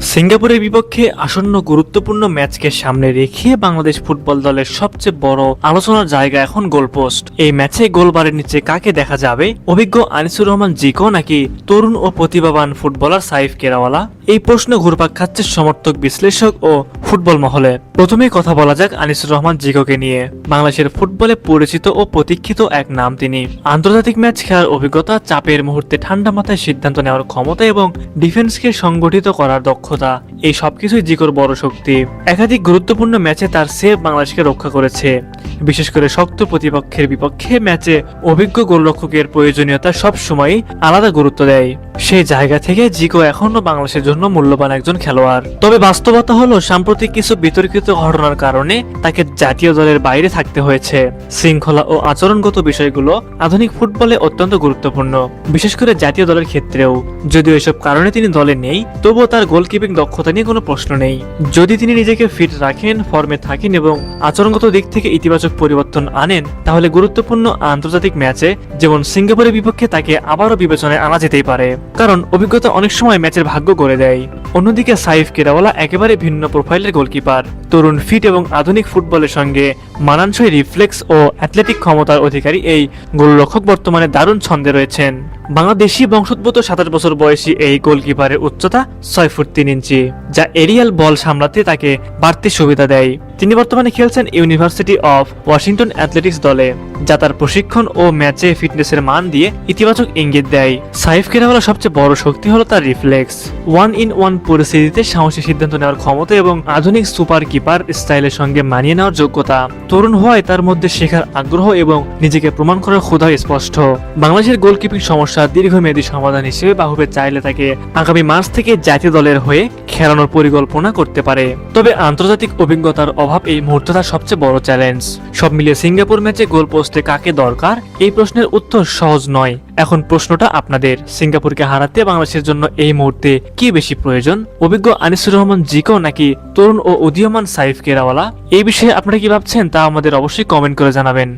সিঙ্গাপুরের বিপক্ষে আসন্ন গুরুত্বপূর্ণ ম্যাচকে সামনে রেখে বাংলাদেশ ফুটবল দলের সবচেয়ে বড় আলোচনার জায়গা এখন গোলপোস্ট। এই ম্যাচে গোলবারের নিচে কাকে দেখা যাবে? অভিজ্ঞ আনিসুর রহমান জিকো নাকি তরুণ ও প্রতিভাবান ফুটবলার সাইফ কেরাওয়ালা? এই প্রশ্ন ঘুরপাক খাচ্ছে সমর্থক বিশ্লেষক ও ফুটবল মহলে। প্রথমে কথা বলা যাক আনিসুর রহমান জিকোকে নিয়ে। বাংলাদেশের ফুটবলে পরিচিত ও প্রতীক্ষিত এক নাম তিনি। আন্তর্জাতিক ম্যাচ খেলার অভিজ্ঞতা, চাপের মুহূর্তে ঠান্ডা মাথায় সিদ্ধান্ত নেওয়ার ক্ষমতা এবং ডিফেন্সকে সংগঠিত করার দক্ষতা, এই সবকিছুই জিকোর বড় শক্তি। একাধিক গুরুত্বপূর্ণ ম্যাচে তার সেভ বাংলাদেশকে রক্ষা করেছে। বিশেষ করে শক্ত প্রতিপক্ষের বিপক্ষে ম্যাচে অভিজ্ঞ গোলরক্ষকের প্রয়োজনীয়তা সব সময়ই আলাদা গুরুত্ব দেয়। সেই জায়গা থেকে জিকো এখনও বাংলাদেশের জন্য মূল্যবান একজন খেলোয়াড়। তবে বাস্তবতা হলো, সাম্প্রতিক কিছু বিতর্কিত ঘটনার কারণে তাকে জাতীয় দলের বাইরে থাকতে হয়েছে। শৃঙ্খলা ও আচরণগত বিষয়গুলো আধুনিক ফুটবলে অত্যন্ত গুরুত্বপূর্ণ, বিশেষ করে জাতীয় দলের ক্ষেত্রেও। যদিও এসব কারণে তিনি দলে নেই, তবুও তার গোলকিপিং দক্ষতা নিয়ে কোনো প্রশ্ন নেই। যদি তিনি নিজেকে ফিট রাখেন, ফর্মে থাকেন এবং আচরণগত দিক থেকে ইতিবাচক পরিবর্তন আনেন, তাহলে গুরুত্বপূর্ণ আন্তর্জাতিক ম্যাচে, যেমন সিঙ্গাপুরের বিপক্ষে তাকে আবারও বিবেচনায় আনা যেতেই পারে। কারণ অভিজ্ঞতা অনেক সময় ম্যাচের ভাগ্য করে দেয়। অন্যদিকে সাইফ কেরাওয়ালা একেবারে ভিন্ন প্রোফাইলের গোলকিপার তরুণ ফিট এবং আধুনিক ফুটবলের সঙ্গে মানানসই রিফ্লেক্স ও অ্যাথলেটিক ক্ষমতার অধিকারী এই গোলরক্ষক বর্তমানে দারুণ ছন্দে রয়েছেন। বাংলাদেশি বংশোদ্ভূত সাতাশ বছর বয়সী এই গোলকিপারের উচ্চতা ছয় ফুট তিন ইঞ্চি, যা এরিয়াল বল সামলাতে তাকে বাড়তি সুবিধা দেয়। তিনি বর্তমানে খেলছেন ইউনিভার্সিটি অফ ওয়াশিংটন অ্যাথলেটিক্স দলে, যা তার প্রশিক্ষণ ও ম্যাচে ফিটনেসের মান দিয়ে ইতিবাচক ইঙ্গিত দেয়। সাইফ কেরাওয়ালা সবচেয়ে বড় শক্তি হলো তার রিফ্লেক্স। ওয়ান ইন ওয়ান পরিস্থিতিতে সাহসী সিদ্ধান্ত নেওয়ার ক্ষমতা এবং আধুনিক সুপার কিপার স্টাইলের সঙ্গে মানিয়ে নেওয়ার যোগ্যতা। তরুণ হওয়ায় তার মধ্যে শেখার আগ্রহ এবং নিজেকে প্রমাণ করার ক্ষুধা স্পষ্ট। বাংলাদেশের গোলকিপিং সমস্যা দীর্ঘমেয়াদী সমাধান হিসেবে বাহুবে চাইলে তাকে আগামী মার্চ থেকে জাতীয় দলের হয়ে খেলানোর পরিকল্পনা করতে পারে। তবে আন্তর্জাতিক অভিজ্ঞতার অভাব এই মুহূর্তে তার সবচেয়ে বড় চ্যালেঞ্জ। সব মিলিয়ে সিঙ্গাপুর ম্যাচে গোল পোস্টে কাকে দরকার, এই প্রশ্নের উত্তর সহজ নয়। এখন প্রশ্নটা আপনাদের। সিঙ্গাপুরকে হারাতে বাংলাদেশের জন্য এই মুহূর্তে কি বেশি প্রয়োজন? অভিজ্ঞ আনিসুর রহমান জিকো নাকি তরুণ ও উদীয়মান সাইফ কেরাওয়ালা? এই বিষয়ে আপনারা কি ভাবছেন তা আমাদের অবশ্যই কমেন্ট করে জানাবেন।